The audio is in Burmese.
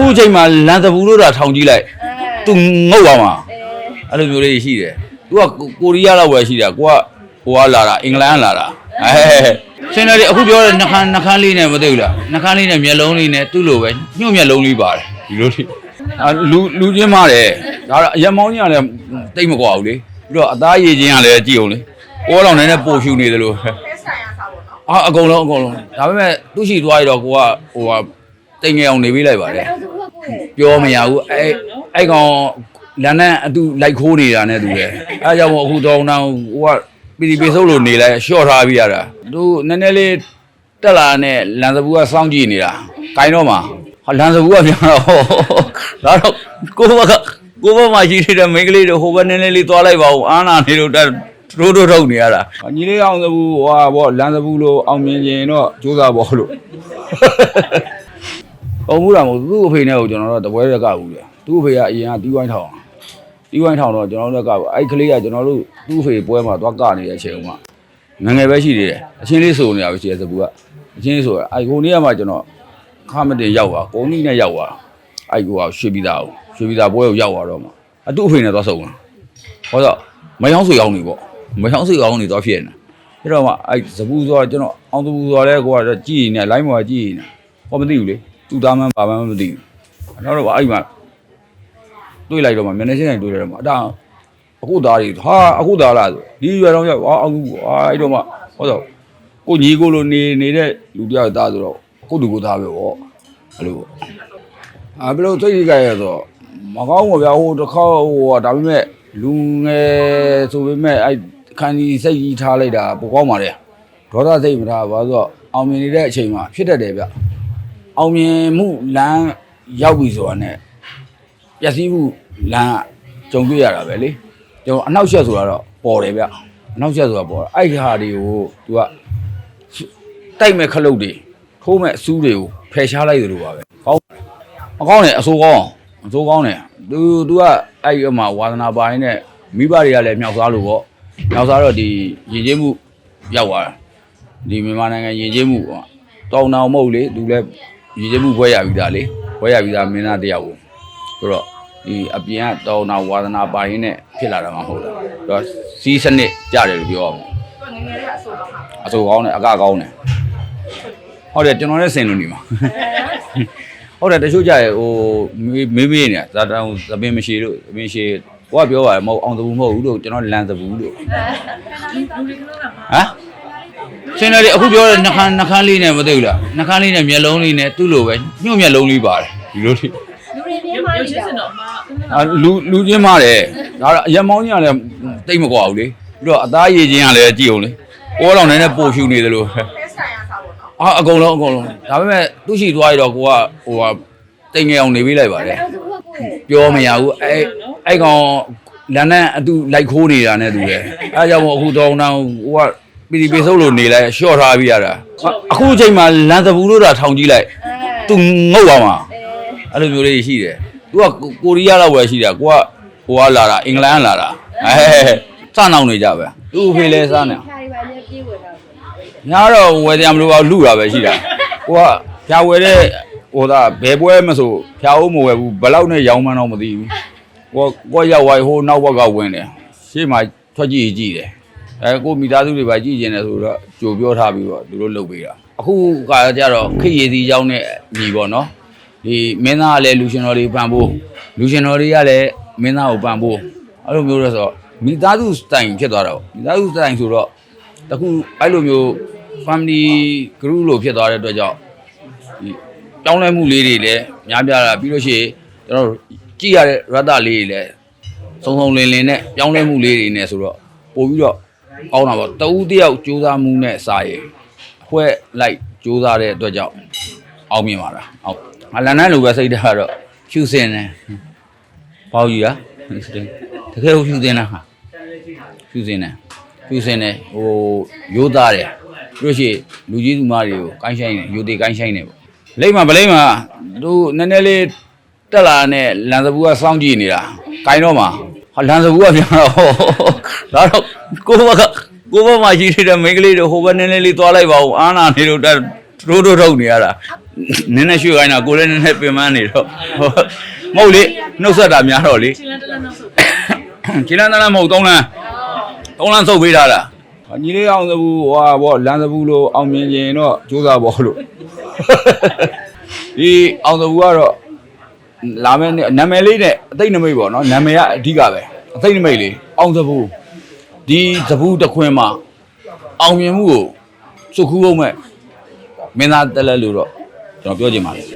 အခုချိန်မှာလန်သဘူးလို့တာထောင်ကြည့်လိုက်သူငုတ်သွားမှာအဲ့လိုမျိုးလေးရှိတယ်သူကကိုရီးယားလောက်ပဲရှိတာကိုကဟိုကလာတာအင်္ဂလန်ကလာတာအဲစင်တယ်လေအခုပြောတဲ့နှခမ်းနှခမ်းလေးနဲ့မသိဘူးလားနှခမ်းလေးနဲ့မျက်လုံးလေးနဲ့သူ့လိုပဲညှို့မျက်လုံးလေးပါတယ်ဒီလိုလေးအာလူလူချင်းမာတယ်ဒါတော့အရက်မောင်းကြီးကလည်းတိတ်မကွာဘူးလေပြီးတော့အသားရည်ချင်းကလည်းကြည့်အောင်လေကိုယ်တော့နည်းနည်းပို့ဖြူနေတယ်လို့ဖက်ဆိုင်ရစားပေါ့နော်အာအကုန်လုံးအကုန်လုံးဒါပေမဲ့သူ့ရှိသွားရတော့ကိုကဟိုဟာတိမ်ငယ်အောင်နေပေးလိုက်ပါတယ် ပြောမရဘူးအဲအဲ့ကောင်လန်နဲ့အတူလိုက်ခိုးနေတာနဲ့တူတယ်အဲကြောင့်မို့အခုတောင်းတောင်းဟိုကပီဒီပေဆုပ်လို့နေလိုက်ရှော့ထားပြီးရတာသူနည်းနည်းလေးတက်လာနဲ့လန်စဘူးကစောင့်ကြည့်နေတာကိုင်းတော့မှာဟာလန်စဘူးကပြန်တော့ဒါတော့ကိုဘကကိုဘမှာရှိနေတဲ့မိန်းကလေးတို့ဟိုဘက်နည်းနည်းလေးသွားလိုက်ပါဦးအာနာနေလို့တက်ရိုးရိုးထုတ်နေရတာညီလေးအောင်သဘူးဟွာဗောလမ်းသဘူးလို့အောင်မြင်ရင်တော့ကြိုးစားပေါ့လို့ အုံမှုတာမဟုတ်သူ့အဖေနဲ့ကိုကျွန်တော်တို့တပွဲရက်ကဘူးလေသူ့အဖေကအရင်ကတီးဝိုင်းထောင်တီးဝိုင်းထောင်တော့ကျွန်တော်တို့ကဘူးအဲ့ကလေးကကျွန်တော်တို့သူ့အဖေပွဲမှာသွားကနေတဲ့အချိန်မှာငငယ်ပဲရှိသေးတယ်အချင်းလေးဆိုနေတာပဲရှိတယ်သဘူးကအချင်းလေးဆိုတာအဲ့ကိုနေ့ကမှကျွန်တော်ခမတင်ရောက်သွားကိုနီးနဲ့ရောက်သွားအဲ့ကိုကရွှေပြည်သားကိုရွှေပြည်သားပွဲကိုရောက်သွားတော့မှအတူအဖေနဲ့သွားဆုံတာဟောတော့မယောင်းဆွေအောင်နေပေါ့မချောင်းစိတ်အောင်နေတော့ဖြစ်နေအဲ့တော့မှအဲ့ဇပူဆိုတော့ကျွန်တော်အောင်ဇပူဆိုတော့ကိုကကြည်နေလိုင်းမော်ကြည်နေဟောမသိဘူးလေ သူ့သားမန်းပါမန်းမသိဘူးအဲ့တော့အဲ့မှာတွေ့လိုက်တော့မှမျက်နှာချင်းတိုင်းတွေ့လိုက်တော့မှအတာအခုသားတွေဟာအခုသားလားဆိုဒီရွယ်တော့ရောက်အောင်အဲ့တော့မှဟောတော့ကိုညီကိုလိုနေနေတဲ့လူတယောက်သားဆိုတော့ကိုတူကိုသားပဲဗောအဲ့လိုအာဘယ်လိုသိကြရတော့မကောင်းဘူးဗျာဟိုတစ်ခေါက်ဟိုဒါပေမဲ့လူငယ်ဆိုပေမဲ့အဲ့ခန္ဒီစိတ်ကြီးထားလိုက်တာပိုကောင်းပါလေဒေါသစိတ်မထားဘာလို့ဆိုတော့အောင်မြင်နေတဲ့အချိန်မှာဖြစ်တတ်တယ်ဗျ အောင်မြင်မှုလမ်းရောက်ပြီဆိုတာ ਨੇ ပျက်စီးမှုလမ်းကကြုံတွေ့ရတာပဲလေကျွန်တော်အနောက်ရှက်ဆိုတာတော့ပေါ်တယ်ဗျအနောက်ရှက်ဆိုတာပေါ်တယ်အဲ့ဒီဟာတွေကို तू ကတိုက်မဲ့ခလုတ်တွေထိုးမဲ့အစူးတွေကိုဖယ်ရှားလိုက်သလိုပါပဲကောင်းမကောင်းတယ်အဆိုးကောင်းအဆိုးကောင်းတယ် तू तू ကအဲ့ဒီအမှာဝါသနာပိုင်းနဲ့မိဘတွေကလည်းမြောက်စားလို့ပေါ့မြောက်စားတော့ဒီရင်ကျေးမှုရောက်သွားတာဒီမြန်မာနိုင်ငံရင်ကျေးမှုပေါ့တောင်းတောင်မဟုတ်လေ तू လည်း ရင်ကျေးမှုဘွဲရပြီးသားလေဘွဲရပြီးသားမင်းသားတယောက်ကိုဆိုတော့ဒီအပြင်ကတောင်းတောင်ဝါသနာပိုင်းနဲ့ဖြစ်လာတာမှမဟုတ်လားဆိုတော့စီးစနစ်ကြတယ်လို့ပြောရမှာသူကငယ်ငယ်လေးကအဆိုတော့ဟာအဆိုကောင်းတယ်အကကောင်းတယ်ဟုတ်တယ်ကျွန်တော်လည်းစင်လို့နေမှာဟုတ်တယ်တချို့ကြရဟိုမေးမေးမေးနေတာဇာတောင်သပင်မရှိလို့သပင်ရှိဟိုကပြောပါတယ်မဟုတ်အောင်သဘူးမဟုတ်ဘူးလို့ကျွန်တော်လန်သဘူးလို့ဟမ် စင်တယ်လေအခုပြောတဲ့နှခမ်းနှခမ်းလေးနဲ့မသိဘူးလားနှခမ်းလေးနဲ့မျက်လုံးလေးနဲ့သူ့လိုပဲညှို့မျက်လုံးလေးပါတယ်ဒီလိုလေးလူတွေပြင်းမှနေကြတော့အာလူလူချင်းမာတယ်ဒါတော့အရက်မောင်းကြီးကလည်းတိတ်မကွာဘူးလေပြီးတော့အသားရည်ချင်းကလည်းကြည့်အောင်လေကိုယ်တော့နည်းနည်းပို့ဖြူနေတယ်လို့ဖက်ဆိုင်ရစားပေါ့နော်အာအကုန်လုံးအကုန်လုံးဒါပေမဲ့သူ့ရှိသွားရတော့ကိုကဟိုဟာတိမ်ငယ်အောင်နေပေးလိုက်ပါတယ်ပြောမရဘူးအဲအဲ့ကောင်လန်နဲ့အတူလိုက်ခိုးနေတာနဲ့တူတယ်အဲကြောင့်မို့အခုတောင်းတောင်းဟိုက ပီဒီပေဆုပ်လို့နေလိုက်ရှော့ထားပြီးရတာအခုချိန်မှာလန်သဘူးလို့တာထောင်ကြည့်လိုက်သူငုတ်သွားမှာအဲ့လိုမျိုးလေးရှိတယ်သူကကိုရီးယားလောက်ပဲရှိတာကိုကဟိုကလာတာအင်္ဂလန်ကလာတာအဲစနောက်နေကြပဲသူ့အဖေလဲစားနေခါရီပါနဲ့ပြေးဝင်တော့ညာတော့ဝယ်တယ်မလို့ပါလူတာပဲရှိတာကိုကဖြာဝယ်တဲ့ဟိုဒါဘယ်ပွဲမဆိုဖြာဦးမဝယ်ဘူးဘယ်လောက်နဲ့ရောင်းမှန်းတော့မသိဘူးကိုကိုရောက်ဝိုင်ဟိုနောက်ဘက်ကဝင်တယ်ရှေ့မှာထွက်ကြည့်ကြည့်တယ် အဲကိုမိသားစုတွေပါကြည့်ကျင်တယ်ဆိုတော့ကြိုပြောထားပြီးတော့သူတို့လုပ်ပေးတာအခုကကြတော့ခေရည်စီကြောင်းနဲ့ညီပေါ့နော်ဒီမင်းသားကလည်းလူရှင်တော်တွေပံ့ပိုးလူရှင်တော်တွေကလည်းမင်းသားကိုပံ့ပိုးအဲ့လိုမျိုးတော့ဆိုမိသားစုစတိုင်ဖြစ်သွားတာပေါ့မိသားစုစတိုင်ဆိုတော့တခုအဲ့လိုမျိုး family group လို့ဖြစ်သွားတဲ့အတွက်ကြောင့်ဒီတောင်းလဲမှုလေးတွေလည်းများပြားလာပြီးလို့ရှိရင်ကျွန်တော်ကြည့်ရတဲ့ရတလေးတွေလည်းစုံစုံလင်လင်နဲ့ပြောင်းလဲမှုလေးတွေနဲ့ဆိုတော့ပို့ပြီးတော့ ကောင်းတာပေါ့တဦးတယောက်ကြိုးစားမှုနဲ့စာရယ်အဖွဲလိုက်ကြိုးစားတဲ့အတွက်ကြောင့်အောင်မြင်ပါလားဟုတ်အလန်နန်းလိုပဲစိတ်ဓာတ်ကတော့ဖြူစင်တယ်ပေါ့ကြီးอ่ะတကယ်ကိုဖြူစင်တာဟာဖြူစင်တယ်ဖြူစင်တယ်ဟိုရိုးသားတယ်ပြီးလို့ရှိရင်လူကြီးသူမတွေကိုကိုင်းဆိုင်တယ်ရိုသေကိုင်းဆိုင်တယ်ပေါ့လိမ့်မှာဗလိမ့်မှာသူနည်းနည်းလေးတက်လာနဲ့လန်စဘူးကစောင့်ကြည့်နေတာကိုင်းတော့မှာဟာလန်စဘူးကပြန်တော့ ဒါတော့ကိုဘကကိုဘမှာရှိနေတဲ့မိန်းကလေးတွေဟိုဘက်နည်းနည်းလေးသွားလိုက်ပါဦးအာနာနေလို့တက်ရိုးရိုးထုတ်နေရတာနည်းနည်းရွှေ့ခိုင်းတာကိုလည်းနည်းနည်းပင်ပန်းနေတော့ဟိုမဟုတ်လေနှုတ်ဆက်တာများတော့လေချင်းလန်းတလန်းနောက်ဆုတ်ခြေလန်းတန်းမဟုတ်သုံးလန်းသုံးလန်းစုပ်ပေးထားတာညီလေးအောင်သဘူးဟွာဗောလမ်းသဘူးလို့အောင်မြင်ရင်တော့ကြိုးစားဗောလို့ဒီအောင်သဘူးကတော့လာမယ့်နေ့နာမည်လေးနဲ့အသိနမိတ်ပေါ့နော်နာမည်ကအဓိကပဲအသိနမိတ်လေးအောင်သဘူး ဒီသဘူးတစ်ခွင်မှာအောင်မြင်မှုကိုစုခူးအောင်မဲ့မင်းသားတက်လက်လို့တော့ကျွန်တော်ပြောချင်ပါတယ်